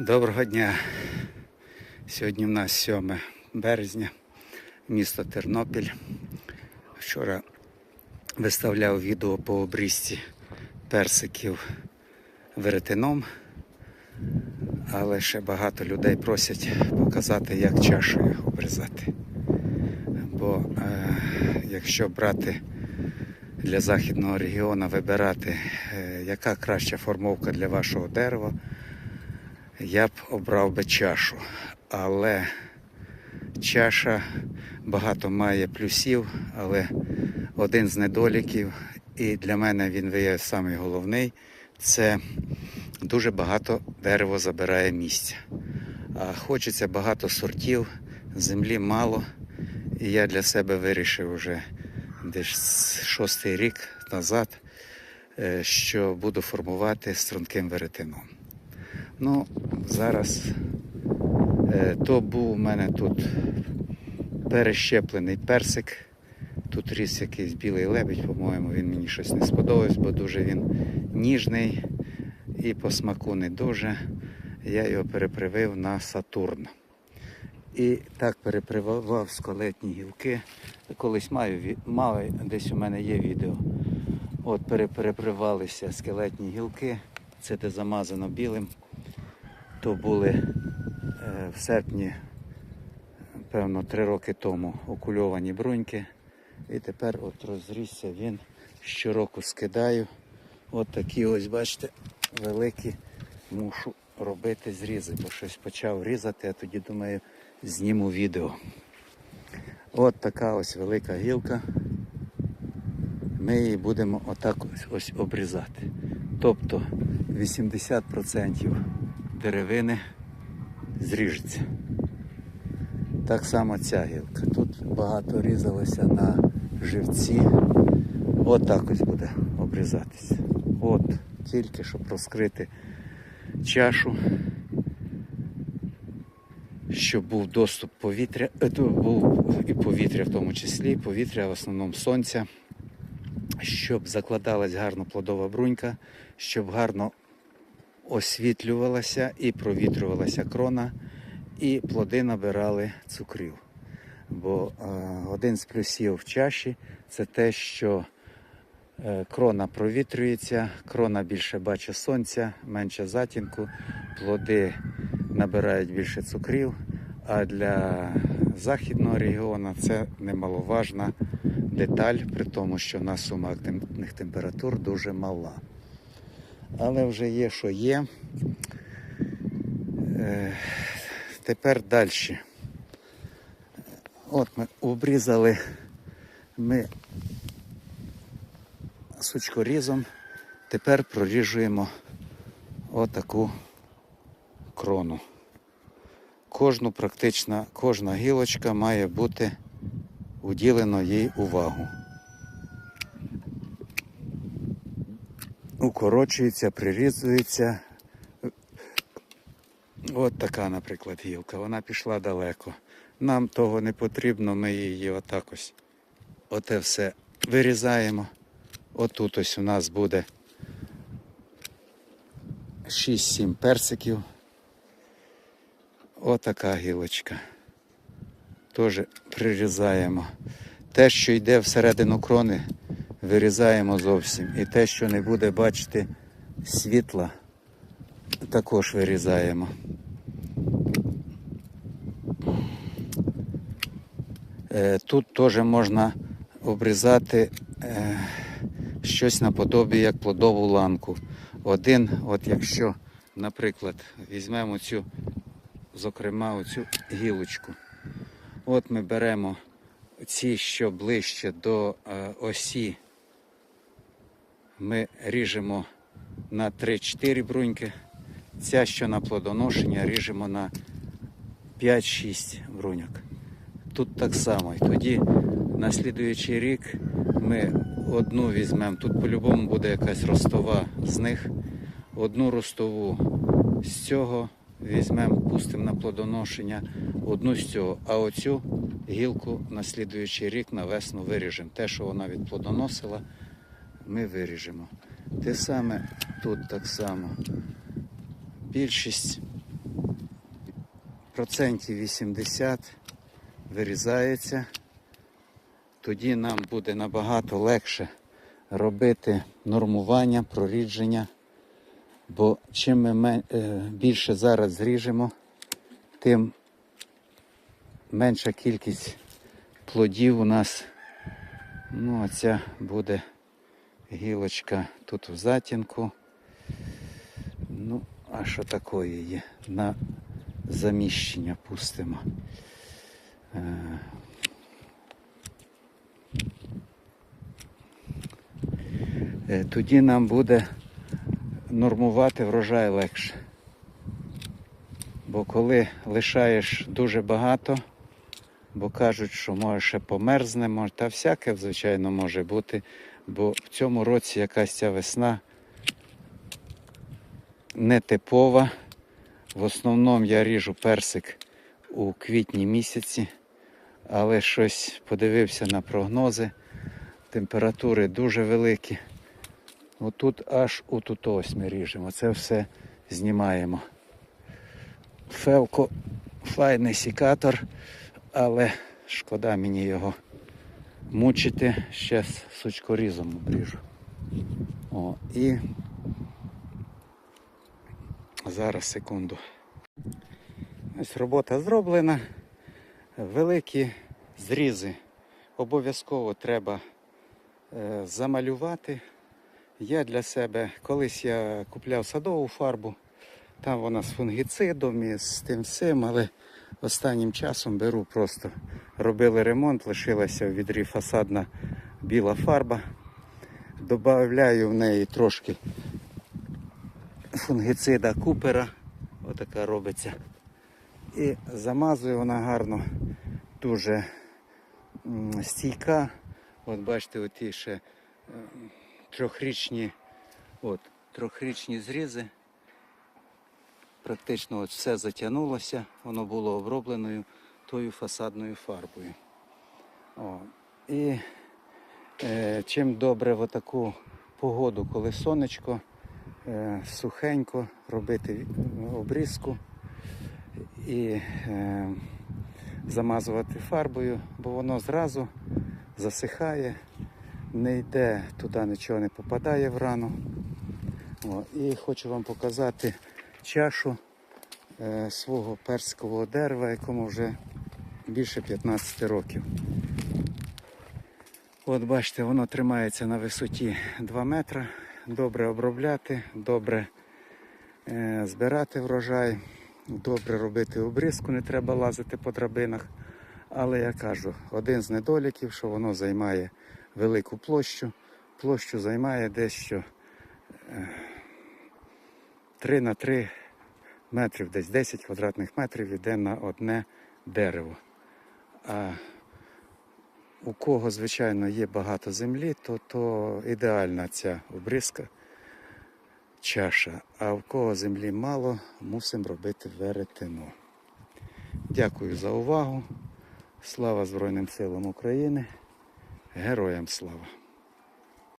Доброго дня. Сьогодні в нас 7 березня, місто Тернопіль. Вчора виставляв відео по обрізці персиків веретеном, але ще багато людей просять показати, як чашею обрізати. Бо е, якщо брати для західного регіону, вибирати, е, яка краща формовка для вашого дерева, я б обрав би чашу. Але чаша багато має плюсів, але один з недоліків, і для мене він виявив самий головний, це дуже багато дерево забирає місця. А хочеться багато сортів, землі мало. І я для себе вирішив вже десь шостий рік назад, е, що буду формувати струнким веретеном. Ну, зараз е, то був у мене тут перещеплений персик. Тут ріс якийсь білий лебідь, по-моєму, він мені щось не сподобався, бо дуже він ніжний і по смаку не дуже. Я його перепривив на Сатурн. І так перепривав скелетні гілки. Колись маю, маю, десь у мене є відео. От пере- перепривалися скелетні гілки. Це де замазано білим. То були е, в серпні, певно, три роки тому окульовані бруньки. І тепер от розрісся він. Щороку скидаю. От такі ось, бачите, великі мушу робити зрізи, бо щось почав різати, а тоді думаю, зніму відео. От така ось велика гілка. Ми її будемо отак ось, ось обрізати. Тобто 80% деревини зріжеться. Так само ця гілка. Тут багато різалося на живці. От так ось буде обрізатися. От, тільки щоб розкрити чашу, щоб був доступ повітря, е, був і повітря в тому числі, повітря в основному сонця, щоб закладалась гарно плодова брунька, щоб гарно освітлювалася і провітрювалася крона, і плоди набирали цукрів. Бо е, один з плюсів в чаші це те, що е, крона провітрюється, крона більше бачить сонця, менше затінку, плоди набирають більше цукрів. А для західного регіону це немаловажна деталь, при тому, що в нас сума активних температур дуже мала. Але вже є, що є. Е, Тепер далі. От ми обрізали ми сучкорізом, тепер проріжуємо отаку крону. Кожну практично, кожна гілочка має бути уділено їй увагу. Укорочується, прирізується. От така, наприклад, гілка. Вона пішла далеко. Нам того не потрібно, ми її отак ось. Оте все вирізаємо. Отут ось у нас буде 6-7 персиків. Отака гілочка. Теж прирізаємо. Те, що йде всередину крони, вирізаємо зовсім. І те, що не буде бачити світла, також вирізаємо. Е, Тут теж можна обрізати е, щось наподобі як плодову ланку. Один, от якщо, наприклад, візьмемо цю, зокрема, оцю гілочку. От ми беремо ці, що ближче до е, осі, ми ріжемо на 3-4 бруньки. Ця, що на плодоношення, ріжемо на 5-6 бруньок. Тут так само. І тоді на слідуючий рік ми одну візьмемо. Тут по-любому буде якась ростова з них. Одну ростову з цього візьмемо, пустимо на плодоношення, одну з цього, а оцю гілку на слідуючий рік на весну виріжемо. Те, що вона відплодоносила, ми виріжемо. Те саме тут так само. Більшість процентів 80 вирізається. Тоді нам буде набагато легше робити нормування, прорідження. Бо чим ми е, більше зараз зріжемо, тим менша кількість плодів у нас. Ну, а буде гілочка тут в затінку. Ну, а що такої є? На заміщення пустимо. Е, Тоді нам буде нормувати врожай легше. Бо коли лишаєш дуже багато, бо кажуть, що може ще померзне, може, та всяке, звичайно, може бути. Бо в цьому році якась ця весна нетипова. В основному я ріжу персик у квітні місяці, але щось подивився на прогнози. Температури дуже великі. Отут аж отут ось ми ріжемо. Це все знімаємо. Фелко файний сікатор, але шкода мені його мучити. Ще з сучкорізом обріжу. О, і зараз секунду. Ось робота зроблена. Великі зрізи обов'язково треба е, замалювати. Я для себе, колись я купляв садову фарбу, там вона з фунгіцидом і з тим всім, але останнім часом беру просто робили ремонт, лишилася в відрі фасадна біла фарба. Добавляю в неї трошки фунгіцида купера, отака робиться. І замазую вона гарно, дуже стійка. От бачите, оті ще трьохрічні, от, трьохрічні зрізи. Практично от все затягнулося, воно було обробленою тою фасадною фарбою. О, і е, чим добре в таку погоду, коли сонечко, е, сухенько робити обрізку і е, замазувати фарбою, бо воно зразу засихає, не йде, туди нічого не попадає в рану. О, і хочу вам показати чашу е, свого персикового дерева, якому вже більше 15 років. От бачите, воно тримається на висоті 2 метри. Добре обробляти, добре е, збирати врожай, добре робити обрізку, не треба лазити по драбинах. Але я кажу, один з недоліків, що воно займає велику площу. Площу займає дещо 3 на 3 метрів, десь 10 квадратних метрів йде на одне дерево. А у кого, звичайно, є багато землі, то, то ідеальна ця обрізка чаша. А у кого землі мало, мусимо робити веретено. Дякую за увагу. Слава Збройним силам України. Героям слава!